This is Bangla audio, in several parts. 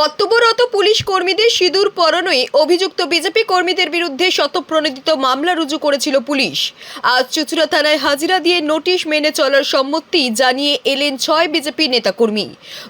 কর্তব্যরত পুলিশ কর্মীদের সিঁদুর পরনই অভিযুক্ত বিজেপি কর্মীদের বিরুদ্ধে শতপ্রণোদিত মামলা রুজু করেছিল পুলিশ। আজ চুচুড়া থানায় হাজিরা দিয়ে নোটিশ মেনে চলার সম্মতি জানিয়ে এলেন ছয় বিজেপি নেতাকর্মী।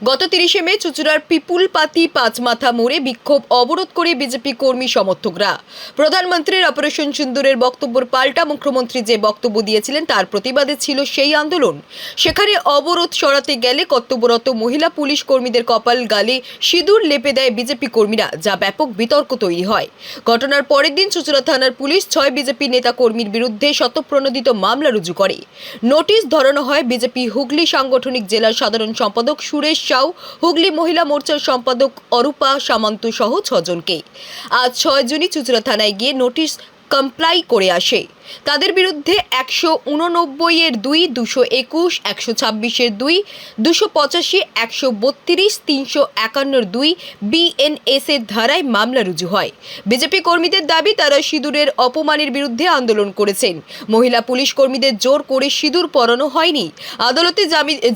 গত তিরিশে মে চুচুড়ার পিপুলপাতি পাঁচমাথা মোড়ে বিক্ষোভ অবরোধ করে বিজেপি কর্মী সমর্থকরা। প্রধানমন্ত্রীর অপারেশন সিন্দুরের বক্তব্যের পাল্টা মুখ্যমন্ত্রী যে বক্তব্য দিয়েছিলেন তার প্রতিবাদে ছিল সেই আন্দোলন। সেখানে অবরোধ সরাতে গেলে কর্তব্যরত মহিলা পুলিশ কর্মীদের কপাল গালে সিঁদুর লেপে দেয় বিজেপি কর্মীরা, যা ব্যাপক বিতর্ক তৈরি হয়। ঘটনার পরের দিন চুচুড়া থানার পুলিশ ছয় বিজেপি নেতা কর্মীর বিরুদ্ধে শতপ্রণোদিত মামলা রুজু করে। নোটিশ ধরানো হয় বিজেপি হুগলি সাংগঠনিক জেলার সাধারণ সম্পাদক সুরেশ সাউ, হুগলি মহিলা মোর্চার সম্পাদক অরূপা সামন্ত সহ ছজনকে। আজ ছয়জনই চুচুড়া থানায় গিয়ে নোটিশ কমপ্লাই করে আসে। তাদের বিরুদ্ধে একশো উননব্বই এর দুই, দুশো একুশ, একশো ছাব্বিশের দুই, দুশো পঁচাশি, একশো বত্রিশ, তিনশো একান্নর দুই বিএনএস এর ধারায় মামলা রুজু হয়। বিজেপি কর্মীদের দাবি, তারা সিঁদুরের অপমানের বিরুদ্ধে আন্দোলন করেছেন। মহিলা পুলিশ কর্মীদের জোর করে সিঁদুর পরানো হয়নি। আদালতে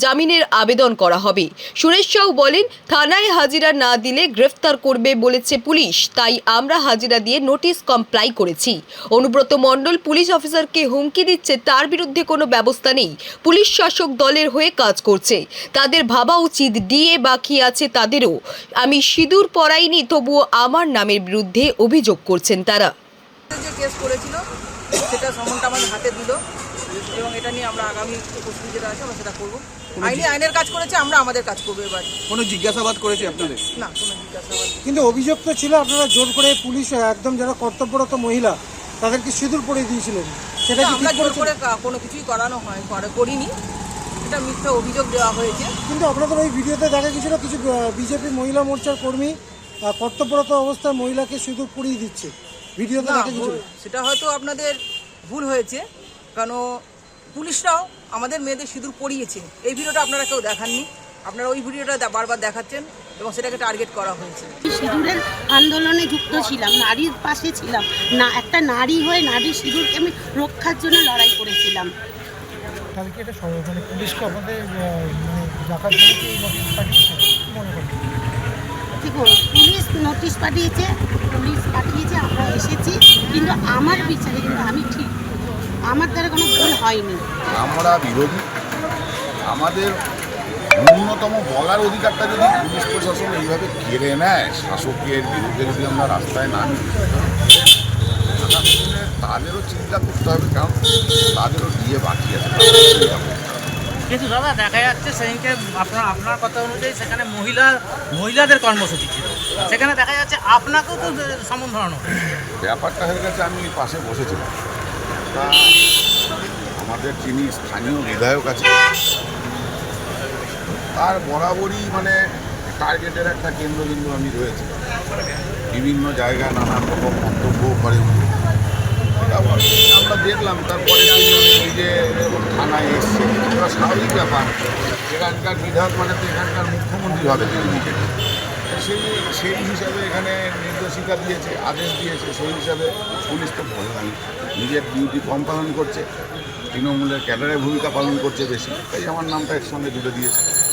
জামিনের আবেদন করা হবে। সুরেশ সাউ বলেন, থানায় হাজিরা না দিলে গ্রেফতার করবে বলেছে পুলিশ, তাই আমরা হাজিরা দিয়ে নোটিশ কমপ্লাই করেছি। অনুব্রত মণ্ডল, পুলিশ অফিসারকে হুমকি দিচ্ছে তার বিরুদ্ধে কোনো ব্যবস্থা নেই। পুলিশ শাসক দলের হয়ে কাজ করছে। তাদের ভাবা উচিত ডিএ বাকি আছে তাদেরও। আমি সিঁদুর পরাইনি তবুও আমার নামের বিরুদ্ধে অভিযোগ করছেন তারা। যে কেস করেছিল সেটা সমনটা আমাদের হাতে দিল এবং এটা নিয়ে আমরা আগামী প্রস্তুতি যেটা আছে আমরা সেটা করব। আইনি আইনের কাজ করেছে আমরা আমাদের কাজ করব এবার। কোনো জিজ্ঞাসাবাদ করেছে আপনাদের? না কোনো জিজ্ঞাসাবাদ। কিন্তু অভিযোগ তো ছিল আপনারা জোর করে পুলিশ একদম যারা কর্তব্যরত মহিলা তাদেরকে সিঁদুর পরে দিয়েছিলেন। সেটা কি আমরা ঠিক জোর করেছেন? করে কা- কোনো কিছুই করানো হয় করে- করিনি। এটা মিথ্যা অভিযোগ দেওয়া হয়েছে। কিন্তু আপনাদের ওই ভিডিওতে দেখা গেছিল কিছু বিজেপি মহিলা মোর্চার কর্মী আহ, কর্তব্যরত অবস্থায় মহিলাকে সিঁদুর পরিয়ে দিচ্ছে। ভিডিওতে না দেখা গেছিল ভুল- সেটা হয়তো আপনাদের ভুল হয়েছে কারণ পুলিশরাও আমাদের মেয়েদের সিঁদুর পরিয়েছে। এই ভিডিওটা আপনারা কেউ দেখাননি। আপনারা ওই ভিডিওটা দে- বারবার দেখাচ্ছেন। এবং সেটাকে টার্গেট করা হয়েছে। সিঁদুরের আন্দোলনে যুক্ত ছিলাম নারীর পাশে ছিলাম। না একটা নারী হয়ে নারীর সিঁদুরকে আমি রক্ষার জন্য লড়াই করেছিলাম। তাহলে কি এটা মানে পুলিশকে আপনাদের আহ, মানে জন্য কি নোটিশ পাঠিয়েছে? মনে করেন দেখুন পুলিশ নোটিশ পাঠিয়েছে পুলিশ পাঠিয়েছে আমরা এসেছি কিন্তু আমার বিচারে কিন্তু আমি ঠিক আমার দ্বারা কোনো ভুল হয়নি। আমরা বিরোধী। আমাদের ন্যূনতম বলার অধিকারটা যদি পুলিশ প্রশাসন এইভাবে কেড়ে নেয় শাসকের বিরুদ্ধে যদি আমরা রাস্তায় নামি তাদেরও চিন্তা করতে হবে কারণ তাদেরও দিয়ে বাকি আছে। কিন্তু দাদা দেখা যাচ্ছে সেদিনকে আপনার আপনার কথা অনুযায়ী সেখানে মহিলা মহিলাদের কর্মসূচি ছিল। সেখানে দেখা যাচ্ছে আপনাকেও তো সমন ধরানো ব্যাপারটা হয়ে গেছে আমি পাশে বসেছিলাম। আমাদের যিনি স্থানীয় বিধায়ক আছে তার বরাবরই মানে টার্গেটের একটা কেন্দ্রবিন্দু আমি রয়েছে। বিভিন্ন জায়গায় নানান রকম মন্তব্য করে। আমরা দেখলাম, তারপরে নিজে থানায় এসছে। ওটা স্বাভাবিক ব্যাপার। এখানকার বিধায়ক মানে তো এখানকার মুখ্যমন্ত্রী হবে নিজে। সেই সেই হিসাবে এখানে নির্দেশিকা দিয়েছে, আদেশ দিয়েছে। সেই হিসাবে পুলিশ তো ভয়- নিজের ডিউটি কম পালন করছে। তৃণমূলের ক্যাডারের ভূমিকা পালন করছে বেশি। তাই আমার নামটা এর সঙ্গে জুড়ে দিয়েছে।